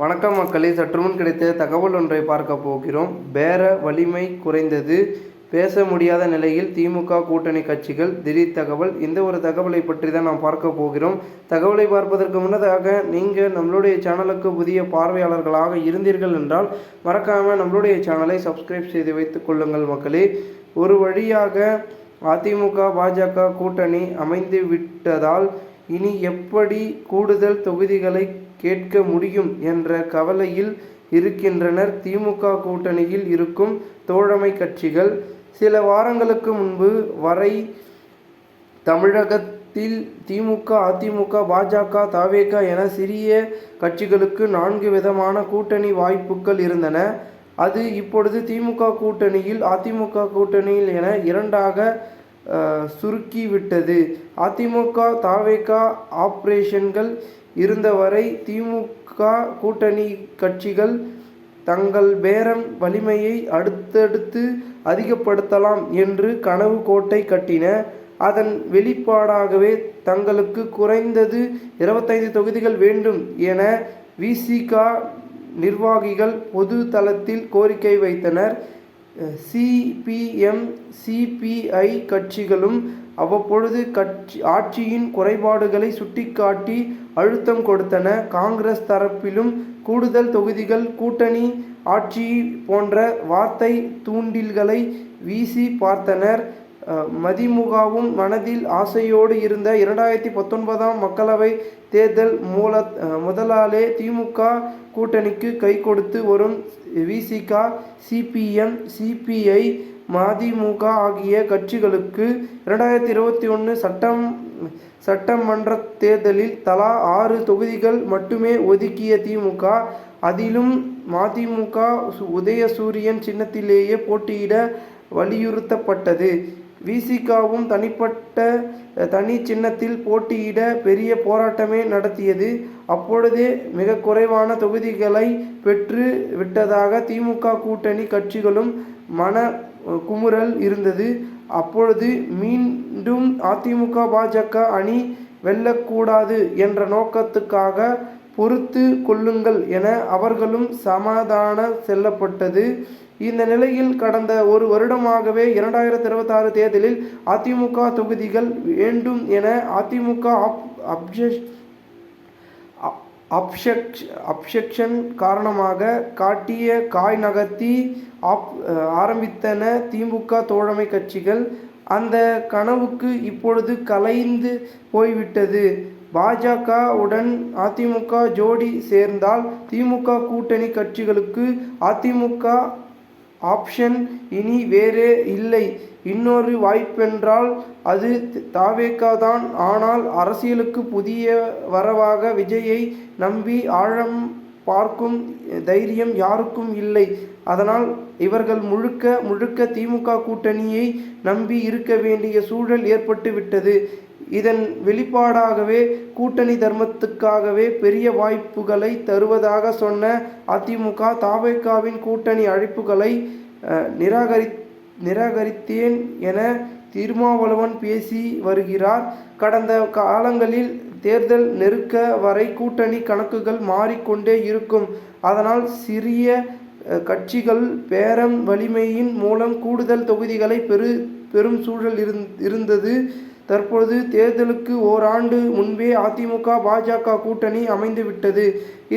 வணக்கம் மக்களே சற்றுமுன் கிடைத்த தகவல் ஒன்றை பார்க்க போகிறோம். பேர வலிமை குறைந்தது. பேச முடியாத நிலையில் திமுக கூட்டணி கட்சிகள் திடீர் தகவல் இந்த ஒரு தகவலை பற்றி தான் நாம் பார்க்க போகிறோம். தகவலை பார்ப்பதற்கு முன்னதாக நீங்கள் நம்மளுடைய சேனலுக்கு புதிய பார்வையாளர்களாக இருந்தீர்கள் என்றால் மறக்காமல் நம்மளுடைய சேனலை சப்ஸ்கிரைப் செய்து வைத்துக் கொள்ளுங்கள் மக்களே. ஒரு வழியாக அதிமுக பாஜக கூட்டணி அமைந்து விட்டதால் இனி எப்படி கூடுதல் தொகுதிகளை கேட்க முடியும் என்ற கவலையில் இருக்கின்றனர். திமுக கூட்டணியில் இருக்கும் தோழமை கட்சிகள் சில வாரங்களுக்கு முன்பு வரை தமிழகத்தில் திமுக அதிமுக பாஜக தவேக என சிறிய கட்சிகளுக்கு நான்கு விதமான கூட்டணி வாய்ப்புகள் இருந்தன. அது இப்பொழுது திமுக கூட்டணியில் அதிமுக கூட்டணியில் என இரண்டாக சுருக்கிவிட்டது. அதிமுக தாவேக ஆபரேஷன்கள் இருந்தவரை திமுக கூட்டணி கட்சிகள் தங்கள் பேரம் வலிமையை அடுத்தடுத்து அதிகப்படுத்தலாம் என்று கனவு கோட்டை கட்டின அதன் வெளிப்பாடாகவே தங்களுக்கு குறைந்தது இருபத்தைந்து தொகுதிகள் வேண்டும் என விசிகா நிர்வாகிகள் பொது தளத்தில் கோரிக்கை வைத்தனர். சிபிஎம் சிபிஐ கட்சிகளும் அவ்வப்பொழுது கட்சி ஆட்சியின் குறைபாடுகளை சுட்டிக்காட்டி அழுத்தம் கொடுத்தன. காங்கிரஸ் தரப்பிலும் கூடுதல் தொகுதிகள் கூட்டணி ஆட்சி போன்ற வார்த்தை தூண்டில்களை வீசி பார்த்தனர். மதிமுகவும் மனதில் ஆசையோடு இருந்த இரண்டாயிரத்தி பத்தொன்பதாம் மக்களவை தேர்தல் மூல முதலாலே திமுக கூட்டணிக்கு கை கொடுத்து வரும் விசிக சிபிஎம் சிபிஐ மதிமுக ஆகிய கட்சிகளுக்கு இரண்டாயிரத்தி இருபத்தி ஒன்று சட்டம் சட்டமன்ற தேர்தலில் தலா ஆறு தொகுதிகள் மட்டுமே ஒதுக்கிய திமுக அதிலும் மதிமுக சு- உதயசூரியன் சின்னத்திலேயே போட்டியிட வலியுறுத்தப்பட்டது. விசிகாவும் தனிப்பட்ட தனி சின்னத்தில் போட்டியிட பெரிய போராட்டமே நடத்தியது. அப்பொழுதே மிக குறைவான தொகுதிகளை பெற்று விட்டதாக திமுக கூட்டணி கட்சிகளும் மன குமுறல் இருந்தது. அப்பொழுது மீண்டும் அதிமுக பாஜக அணி வெல்லக்கூடாது என்ற நோக்கத்துக்காக பொறுத்து கொள்ளுங்கள் என அவர்களும் சமாதான செல்லப்பட்டது. இந்த நிலையில் கடந்த ஒரு வருடமாகவே இரண்டாயிரத்தி இருபத்தாறு தேர்தலில் அதிமுக தொகுதிகள் வேண்டும் என அதிமுக அப் அப்ஜெக்ட் அப்செக்ஷ் அப்செக்ஷன் காரணமாக காட்டிய காய் நகர்த்தி ஆப் ஆரம்பித்தன திமுக தோழமை கட்சிகள் அந்த கனவுக்கு இப்பொழுது கலைந்து போய்விட்டது. பாஜகவுடன் அதிமுக ஜோடி சேர்ந்தால் திமுக கூட்டணி கட்சிகளுக்கு அதிமுக ஆப்ஷன் இனி வேறே இல்லை. இன்னொரு வாய்ப்பென்றால் அது தாவேக்கா தான். ஆனால் அரசியலுக்கு புதிய வரவாக விஜயை நம்பி ஆழம் பார்க்கும் தைரியம் யாருக்கும் இல்லை. அதனால் இவர்கள் முழுக்க முழுக்க திமுக கூட்டணியை நம்பி இருக்க வேண்டிய சூழல் ஏற்பட்டு விட்டது இதன் வெளிப்பாடாகவே கூட்டணி தர்மத்துக்காகவே பெரிய வாய்ப்புகளை தருவதாக சொன்ன அதிமுக தாவேக்காவின் கூட்டணி அழைப்புகளை நிராகரி நிராகரித்தேன் என திருமாவளவன் பேசி வருகிறார். கடந்த காலங்களில் தேர்தல் நெருக்க வரை கூட்டணி கணக்குகள் மாறிக்கொண்டே இருக்கும். அதனால் சிறிய கட்சிகள் பேரம் வலிமையின் மூலம் கூடுதல் தொகுதிகளை பெரு பெரும் சூழல் இருந் இருந்தது. தற்பொழுது தேர்தலுக்கு ஓராண்டு முன்பே அதிமுக பாஜக கூட்டணி அமைந்துவிட்டது.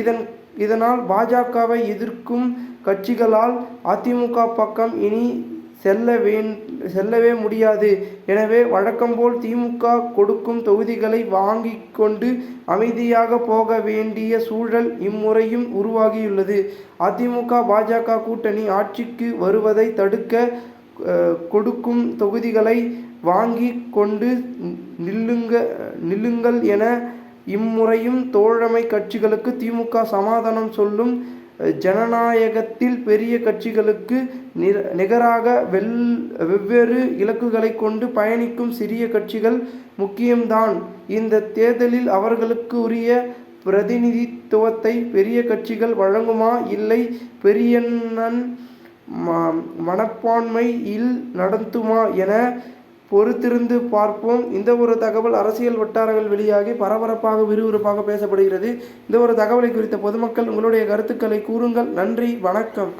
இதன் இதனால் பாஜகவை எதிர்க்கும் கட்சிகளால் அதிமுக பக்கம் இனி செல்ல வேண் செல்லவே முடியாது. எனவே வழக்கம்போல் திமுக கொடுக்கும் தொகுதிகளை வாங்கி கொண்டு அமைதியாக போக வேண்டிய சூழல் இம்முறையும் உருவாகியுள்ளது. அதிமுக பாஜக கூட்டணி ஆட்சிக்கு வருவதை தடுக்க கொடுக்கும் தொகுதிகளை வாங்கி கொண்டு நில்லுங்க நில்லுங்கள் என இம்முறையும் தோழமை கட்சிகளுக்கு திமுக சமாதானம் சொல்லும் ஜனநாயகத்தில் பெரிய கட்சிகளுக்கு நிர- நிகராக வெல் வெவ்வேறு இலக்குகளை கொண்டு பயணிக்கும் சிறிய கட்சிகள் முக்கியம்தான். இந்த தேர்தலில் அவர்களுக்கு உரிய பிரதிநிதித்துவத்தை பெரிய கட்சிகள் வழங்குமா? இல்லை. பெரியண்ணன் ம- மனப்பான்மையில் நடத்துமா? என பொறுத்திருந்து பார்ப்போம். இந்த ஒரு தகவல் அரசியல் வட்டாரங்கள் வெளியாகி பரபரப்பாக விறுவிறுப்பாக பேசப்படுகிறது. இந்த ஒரு தகவலை குறித்த பொதுமக்கள் உங்களுடைய கருத்துக்களை கூறுங்கள். நன்றி வணக்கம்.